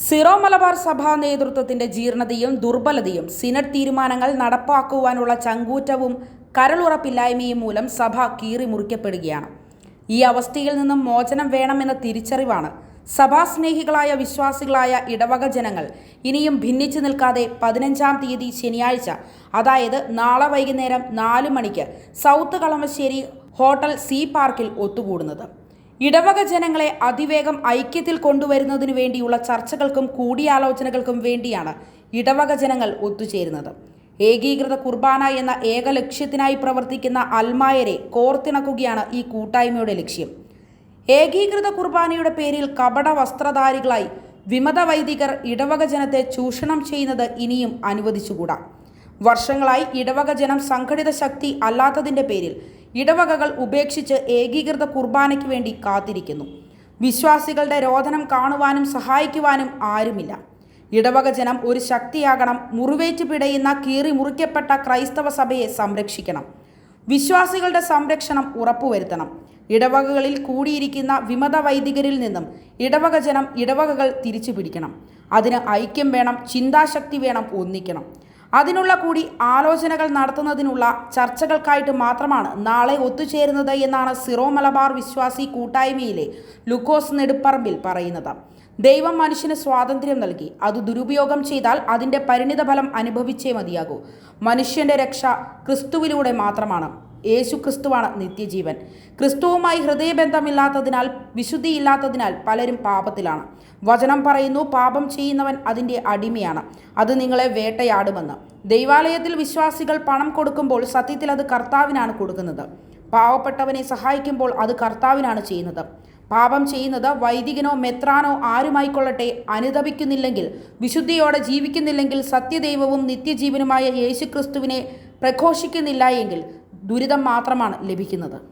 Syro Malabar സഭാ നേതൃത്വത്തിന്റെ ജീർണതയും ദുർബലതയും synod തീരുമാനങ്ങൾ നടപ്പാക്കുവാനുള്ള ചങ്കൂറ്റവും കരളുറപ്പില്ലായ്മയും മൂലം സഭ കീറി മുറിക്കപ്പെടുകയാണ് ഈ അവസ്ഥയിൽ നിന്നും മോചനം വേണമെന്ന തിരിച്ചറിവാണ് സഭാസ്നേഹികളായ വിശ്വാസികളായ ഇടവക ജനങ്ങൾ ഇനിയും ഭിന്നിച്ചു നിൽക്കാതെ പതിനഞ്ചാം തീയതി ശനിയാഴ്ച അതായത് നാളെ വൈകുന്നേരം നാല് മണിക്ക് സൗത്ത് കളമശ്ശേരി ഹോട്ടൽ സി പാർക്കിൽ ഒത്തുകൂടുന്നത്. ഇടവക ജനങ്ങളെ അതിവേഗം ഐക്യത്തിൽ കൊണ്ടുവരുന്നതിനു വേണ്ടിയുള്ള ചർച്ചകൾക്കും കൂടിയാലോചനകൾക്കും വേണ്ടിയാണ് ഇടവക ജനങ്ങൾ ഒത്തുചേരുന്നത്. ഏകീകൃത കുർബാന എന്ന ഏക ലക്ഷ്യത്തിനായി പ്രവർത്തിക്കുന്ന അൽമായരെ കോർത്തിണക്കുകയാണ് ഈ കൂട്ടായ്മയുടെ ലക്ഷ്യം. ഏകീകൃത കുർബാനയുടെ പേരിൽ കപട വസ്ത്രധാരികളായി വിമത വൈദികർ ഇടവക ജനത്തെ ചൂഷണം ചെയ്യുന്നത് ഇനിയും അനുവദിച്ചുകൂടാ. വർഷങ്ങളായി ഇടവക ജനം സംഘടിത ശക്തി അല്ലാത്തതിന്റെ പേരിൽ ഇടവകകൾ ഉപേക്ഷിച്ച് ഏകീകൃത കുർബാനയ്ക്ക് വേണ്ടി കാത്തിരിക്കുന്നു. വിശ്വാസികളുടെ രോധനം കാണുവാനും സഹായിക്കുവാനും ആരുമില്ല. ഇടവക ജനം ഒരു ശക്തിയാകണം മുറിവേറ്റ് പിടയുന്ന കീറി മുറിക്കപ്പെട്ട ക്രൈസ്തവ സഭയെ സംരക്ഷിക്കണം. വിശ്വാസികളുടെ സംരക്ഷണം ഉറപ്പുവരുത്തണം. ഇടവകകളിൽ കൂടിയിരിക്കുന്ന വിമത വൈദികരിൽ നിന്നും ഇടവക ജനം ഇടവകകൾ തിരിച്ചു പിടിക്കണം അതിന് ഐക്യം വേണം ചിന്താശക്തി വേണം ഒന്നിക്കണം. അതിനുള്ള കൂടി ആലോചനകൾ നടത്തുന്നതിനുള്ള ചർച്ചകൾക്കായിട്ട് മാത്രമാണ് നാളെ ഒത്തുചേരുന്നത് എന്നാണ് സിറോ മലബാർ വിശ്വാസി കൂട്ടായ്മയിലെ ലുക്കോസ് നെടുപ്പറമ്പിൽ പറയുന്നത്. ദൈവം മനുഷ്യന് സ്വാതന്ത്ര്യം നൽകി. അത് ദുരുപയോഗം ചെയ്താൽ അതിന്റെ പരിണിതഫലം അനുഭവിച്ചേ മതിയാകൂ. മനുഷ്യന്റെ രക്ഷ ക്രിസ്തുവിലൂടെ മാത്രമാണ്. യേശു ക്രിസ്തുവാണ് നിത്യജീവൻ. ക്രിസ്തുവുമായി ഹൃദയബന്ധമില്ലാത്തതിനാൽ വിശുദ്ധിയില്ലാത്തതിനാൽ പലരും പാപത്തിലാണ്. വചനം പറയുന്നു പാപം ചെയ്യുന്നവൻ അതിന്റെ അടിമയാണ്. അത് നിങ്ങളെ വേട്ടയാടുമെന്ന്. ദൈവാലയത്തിൽ വിശ്വാസികൾ പണം കൊടുക്കുമ്പോൾ സത്യത്തിൽ അത് കർത്താവിനാണ് കൊടുക്കുന്നത്. പാവപ്പെട്ടവനെ സഹായിക്കുമ്പോൾ അത് കർത്താവിനാണ് ചെയ്യുന്നത്. പാപം ചെയ്യുന്നത് വൈദികനോ മെത്രാനോ ആരുമായിക്കൊള്ളട്ടെ അനുദപിക്കുന്നില്ലെങ്കിൽ വിശുദ്ധിയോടെ ജീവിക്കുന്നില്ലെങ്കിൽ സത്യദൈവവും നിത്യജീവനുമായ യേശുക്രിസ്തുവിനെ പ്രഘോഷിക്കുന്നില്ല എങ്കിൽ ദുരിതം മാത്രമാണ് ലഭിക്കുന്നത്.